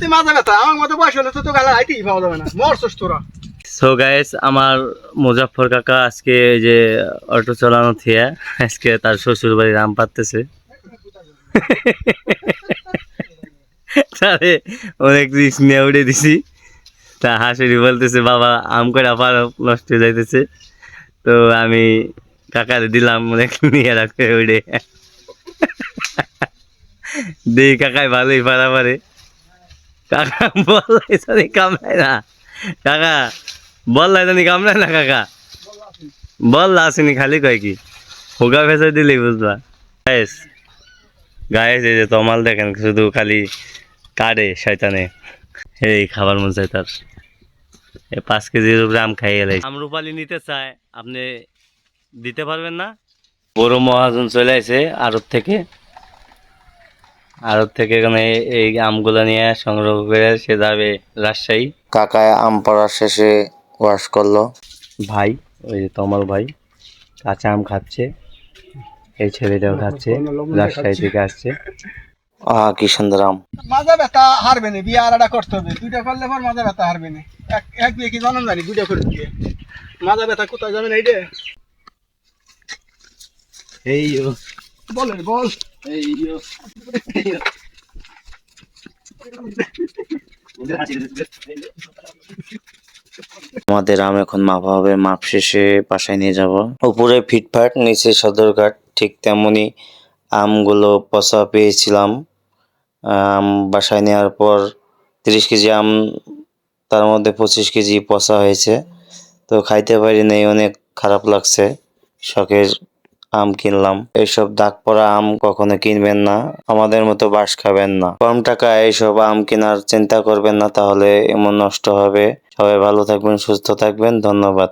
তুই মাজা ব্যথা, আমার মতো বয়স হলে তো তো গালা আইতেই পাওয়া যাবে না। মরছস তোরা। সো গাইস আমার মুজাফর কাকা আজকে যে অটো চালানো থিয়া, আজকে তার শ্বশুর বাড়ির আম পাততেছে তারে অনেক রিস্ক নিয়ে উড়ে দিছি। তা হাসুরি বলতেছে, বাবা, আম করে আবার নষ্ট হয়ে যাইতেছে। তো আমি কাকারে দিলাম, অনেক নিয়ে রাখবে উড়ে। দিই কাকাই ভালোই পারা পারে। কাকা না। কাকা না কাকা। বল আসেনি, খালি কয় কি? বুঝবা যে তমাল দেখেন, শুধু খালি কাটে শয়তানে। এই খাবার মন চাই তার। পাঁচ কেজির উপরে আম খাই গেলে আম রূপালি নিতে চায়, আপনি দিতে পারবেন না? বড় মহাজন চলে আসে আড়ত থেকে। আড়ত থেকে এখানে এই আমগুলো নিয়ে সংগ্রহ করে সে যাবে রাজশাহী। কাকায় আম পড়ার শেষে ওয়াশ করল। ভাই ওই যে তমাল ভাই কাঁচা আম খাচ্ছে। এই ছেলেটাও খাচ্ছে রাজশাহী থেকে আসছে। আহা কি সুন্দর আম। মাজা ব্যথা হারবে না বিয়ে আলাদা করতে হবে। দুইটা করলে পর মাজা ব্যথা হারবে না। এক এক বিয়ে কি জানান জানি দুইটা করে দিয়ে। মাজা ব্যথা কোথায় যাবে না এইটা? এই বলেন বল। এই আমাদের আম এখন মাপা হবে মাপ শেষে বাসায় নিয়ে যাব। উপরে ফিটফাট নিচে সদরঘাট ঠিক তেমনি আমগুলো পচা পেয়েছিলাম। আম বাসায় নেওয়ার পর তিরিশ কেজি আম তার মধ্যে পঁচিশ কেজি পচা হয়েছে। তো খাইতে পারি নাই অনেক খারাপ লাগছে। শখের আম কিনলাম। এইসব দাগ পড়া আম কখনো কিনবেন না, আমাদের মতো বাস খাবেন না। কম টাকায় এইসব আম কেনার চিন্তা করবেন না, তাহলে এমন নষ্ট হবে। সবাই ভালো থাকবেন, সুস্থ থাকবেন, ধন্যবাদ।